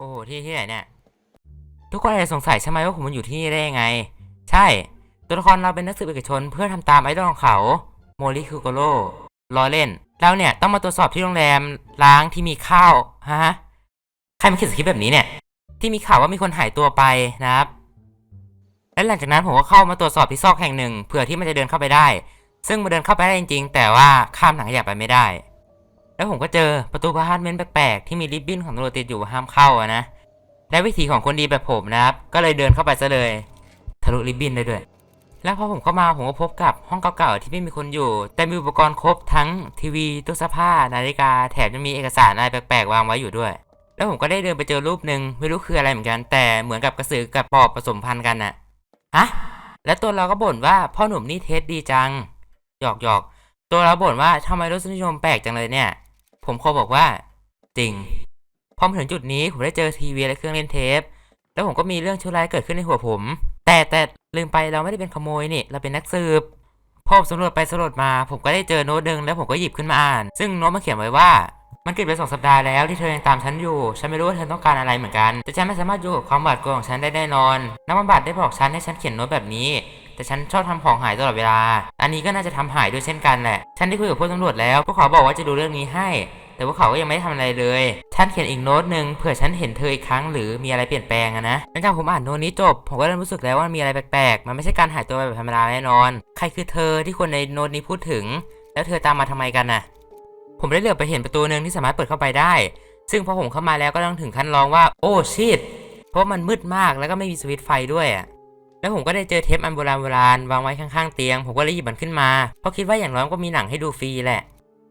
โอ้โหที่ที่ไหนเนี่ย ทุกคนอาจจะสงสัยใช่ไหมว่าผมมันอยู่ที่นี่ได้ยังไง ใช่ ตัวละครเราเป็นนักสืบเอกชนเพื่อทำตามไอดอลของเขา โมริคุโกโร่ล้อเล่น เราเนี่ยต้องมาตรวจสอบที่โรงแรมล้างที่มีข้าวฮะ ใครมาเขียนสคริปต์แบบนี้เนี่ย ที่มีข่าวว่ามีคนหายตัวไปนะครับ และหลังจากนั้นผมก็เข้ามาตรวจสอบที่ซอกแห่งหนึ่งเผื่อที่มันจะเดินเข้าไปได้ ซึ่งมันเดินเข้าไปได้จริง ๆ แต่ว่าข้ามหนังขยะไปไม่ได้ แล้วผมก็เจอประตูพาร์ทเมนต์แปลกๆที่มีริบบิ้นของตำรวจติดอยู่ห้ามเข้าอะนะและวิธีของคนดีแบบผมนะครับ ก็เลยเดินเข้าไปซะเลยทะลุริบบิ้นได้ด้วย แล้วพอผมเข้ามาผมก็พบกับห้องเก่าๆที่ไม่มีคนอยู่ แต่มีอุปกรณ์ครบทั้งทีวีตู้เสื้อผ้านาฬิกาแถมยังมีเอกสารอะไรแปลกๆวางไว้อยู่ด้วย แล้วผมก็ได้เดินไปเจอรูปหนึ่งไม่รู้คืออะไรเหมือนกัน แต่เหมือนกับกระสือกับปอบผสมพันธุ์กันน่ะฮะและตัวเราก็บ่นว่าพ่อหนุ่มนี่เทสดีจังหยอกหยอกตัวเราบ่นว่าทำไมรสนิยมแปลกจังเลยเนี่ย ผมขอบอกว่า จริง พอมาถึงจุดนี้ผมได้เจอทีวีและเครื่องเล่นเทป แล้วผมก็มีเรื่องชั่วร้ายเกิดขึ้นในหัวผม แต่แต่ลืมไปเราไม่ได้เป็นขโมยนี่ เราเป็นนักสืบพอผมสำรวจไปสำรวจมา ผมก็ได้เจอโน้ตหนึ่งแล้วผมก็หยิบขึ้นมาอ่าน ซึ่งโน้ตมันเขียนไว้ว่า มันเกิดไปสองสัปดาห์แล้วที่เธอยังตามฉันอยู่ ฉันไม่รู้ว่าเธอต้องการอะไรเหมือนกัน แต่ฉันไม่สามารถอยู่กับความหวาดกลัวของฉันได้แน่นอน นักบำบัดได้บอกฉันให้ฉันเขียนโน้ตแบบนี้ แต่ฉันชอบทำของหายตลอดเวลา อันนี้ก็น่าจะทำหายด้วยเช่นกันแหละ ฉันได้คุยกับพวกตำรวจแล้วพวกเขาบอกว่าจะดูเรื่องนี้ให้ แต่พวกเขาก็ยังไม่ได้ทำอะไรเลยฉันเขียนอีกโน้ตหนึ่งเผื่อฉันเห็นเธออีกครั้งหรือมีอะไรเปลี่ยนแปลงอะนะหลังจากผมอ่านโน้ตนี้จบ ผมก็เริ่มรู้สึกแล้วว่ามันมีอะไรแปลกๆ มันไม่ใช่การหายตัวไปแบบธรรมดาแน่นอน ใครคือเธอที่คนในโน้ตนี้พูดถึง แล้วเธอตามมาทำไมกันน่ะ ผมได้เหลือไปเห็นประตูหนึ่งที่สามารถเปิดเข้าไปได้ ซึ่งพอผมเข้ามาแล้วก็ต้องถึงขั้นร้องว่า โอ้ชิตเพราะมันมืดมากแล้วก็ไม่มีสวิตช์ไฟด้วยอะแล้วผมก็ได้เจอเทปอันโบราณโบราณวางไว้ข้างๆเตียง ผมก็เลยหยิบมันขึ้นมาเพราะคิดว่าอย่างน้อยก็มีหนังให้ดูฟรีแหละ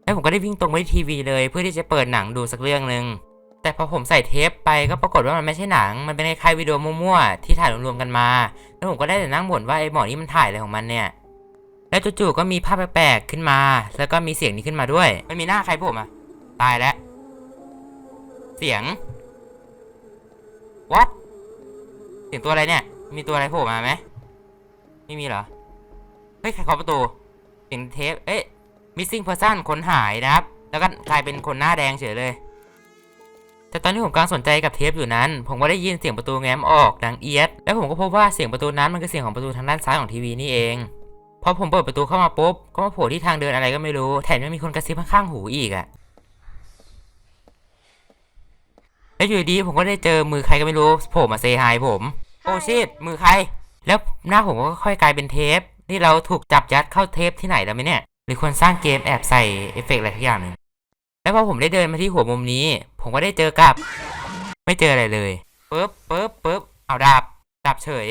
แล้วผมก็ได้วิ่งตรงไปที่ทีวีเลยเพื่อที่จะเปิดหนังดูสักเรื่องหนึ่งแต่พอผมใส่เทปไปก็ปรากฏว่ามันไม่ใช่หนัง มันเป็นคล้ายวิดีโอมั่วๆที่ถ่ายรวมๆกันมา แล้วผมก็ได้แต่นั่งบ่นว่าไอ้หมอนี่มันถ่ายอะไรของมันเนี่ย แล้วจู่ๆก็มีภาพแปลกๆขึ้นมา แล้วก็มีเสียงนี้ขึ้นมาด้วย มันมีหน้าใครผมอะตายแล้ว เสียง what เสียงตัวอะไรเนี่ย มีตัวอะไรโผล่มาไหมไม่มีเหรอ เฮ้ยใครเคาะประตู เสียงเทป เอ๊ะ missing person คนหายนะครับ แล้วก็กลายเป็นคนหน้าแดงเฉยเลย แต่ตอนที่ผมกำลังสนใจกับเทปอยู่นั้น ผมก็ได้ยินเสียงประตูแง้มออกดังเอียด แล้วผมก็พบว่าเสียงประตูนั้นมันคือเสียงของประตูทางด้านซ้ายของทีวีนี่เองพอผมเปิดประตูเข้ามาปุ๊บก็มาโผล่ที่ทางเดินอะไรก็ไม่รู้แถมยังมีคนกระซิบข้างหูอีกอะแล้วอยู่ดีผมก็ได้เจอมือใครก็ไม่รู้โผล่มาเซฮายผม โอ้ชิตมือใคร แล้วหน้าผมก็ค่อยกลายเป็นเทปที่เราถูกจับยัดเข้าเทปที่ไหนแล้วไหมเนี่ย หรือคนสร้างเกมแอบใส่เอฟเฟกต์อะไรทุกอย่างหนึ่งแล้วพอผมได้เดินมาที่หัวมุมนี้ ผมก็ได้เจอกับ ไม่เจออะไรเลยปึ๊บปึ๊บปึ๊บเอาดับดับเฉย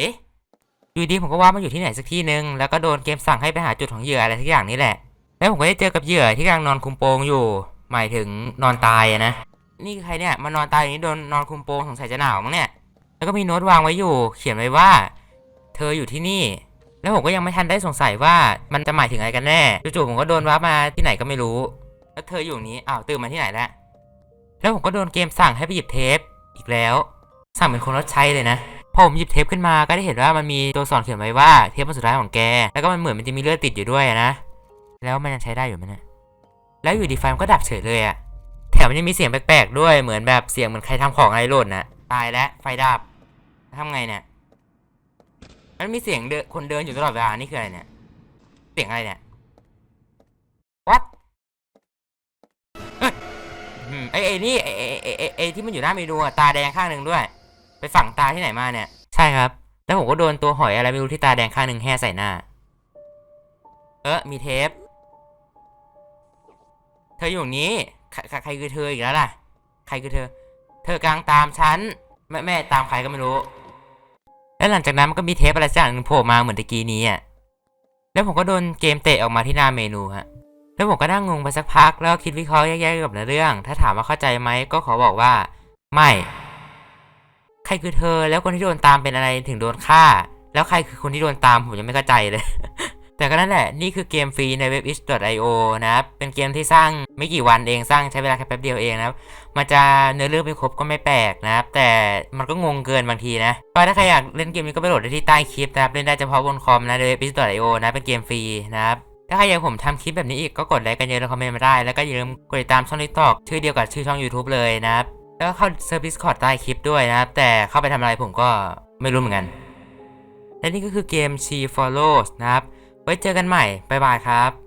อยู่ดีผมก็ว่ามันอยู่ที่ไหนสักที่หนึ่งแล้วก็โดนเกมสั่งให้ไปหาจุดของเหยื่ออะไรทุกอย่างนี่แหละ แล้วผมก็ได้เจอกับเหยื่อที่กำลังนอนคุมโปงอยู่ หมายถึงนอนตายนะ นี่ใครเนี่ยมานอนตายอย่างนี้โดนนอนคุมโปงสงสัยจะหนาวมั้งเนี่ย แล้วก็มีโน้ตวางไว้อยู่ เขียนไว้ว่า เธออยู่ที่นี่ แล้วผมก็ยังไม่ทันได้สงสัยว่ามันจะหมายถึงอะไรกันแน่จู่ๆผมก็โดนว้าร์ปมาที่ไหนก็ไม่รู้ แล้วเธออยู่นี้อ้าวตื่นมาที่ไหนแล้วแล้วผมก็โดนเกมสั่งให้ไปหยิบเทปอีกแล้ว สั่งเป็นคนรับใช้เลยนะพอผมหยิบเทปขึ้นมาก็ได้เห็นว่ามันมีตัวสอนเขียนไว้ว่าเทปมันสุดท้ายของแก แล้วก็มันเหมือนมันจะมีเลือดติดอยู่ด้วยนะ แล้วมันยังใช้ได้อยู่ไหมเนี่ยแล้วอยู่ดีไฟมันก็ดับเฉยเลยอะแถมมันยังมีเสียงแปลกๆด้วยเหมือนแบบเสียงเหมือนใครทำของอะไรหล่นนะตายแล้วไฟดับทำไงเนี่ย มันมีเสียงเดินคนเดินอยู่ตลอดเวลา นี่คืออะไรเนี่ย เสียงอะไรเนี่ย what ไอ้ไอ้นี่ไอ้ไอ้ไอ้ไอ้ไอ้ที่มันอยู่หน้าเมนูตาแดงข้างหนึ่งด้วย ไปฝังตาที่ไหนมาเนี่ย ใช่ครับ แล้วผมก็โดนตัวหอยอะไรไม่รู้ที่ตาแดงข้างหนึ่งแห่ใส่หน้า เออมีเทป เธออยู่นี้ใครใครคือเธออีกแล้วล่ะ ใครคือเธอ เธอกลังตามฉันแม่แม่ตามใครก็ไม่รู้ แล้วหลังจากนั้นมันก็มีเทปอะไรสักอย่างนึงโผล่มาเหมือนตะกี้นี้อะแล้วผมก็โดนเกมเตะออกมาที่หน้าเมนูฮะแล้วผมก็นั่งงงไปสักพักแล้วคิดวิเคราะห์แยกๆกับเนื้อเรื่อง ถ้าถามว่าเข้าใจไหมก็ขอบอกว่า ไม่ ใครคือเธอแล้วคนที่โดนตามเป็นอะไรถึงโดนฆ่า แล้วใครคือคนที่โดนตามผมยังไม่เข้าใจเลย แต่ก็นั่นแหละ นี่คือเกมฟรีใน w e b itch.io นะครับ เป็นเกมที่สร้างไม่กี่วันเองสร้างใช้เวลาแค่แป๊บเดียวเองนะครับ มันจะเนื้อเรื่องไม่ครบก็ไม่แปลกนะครับ แต่มันก็งงเกินบางทีนะ ก็ถ้าใครอยากเล่นเกมนี้ก็ไปโหลดได้ที่ใต้คลิปนะครับ เล่นได้เฉพาะบนคอมนะใน w e b i s h i o นะเป็นเกมฟรีนะครับถ้าใครอยากผมทำคลิปแบบนี้อีกก็กดไลค์กันเยอะแล้วคอมเมนต์มาได้ แล้วก็อย่าลืมกดติดตามช่องทิกตอกชื่อเดียวกับชื่อช่อง YouTube เลยนะครับ แล้วก็เข้าเซอร์วิสคอร์ดใต้คลิปด้วยนะครับ แต่เข้าไปทำอะไรผมก็ไม่รู้เหมือนกัน และนี่ก็คือเกม She Follows นะครับ ไว้เจอกันใหม่ บ๊ายบายครับ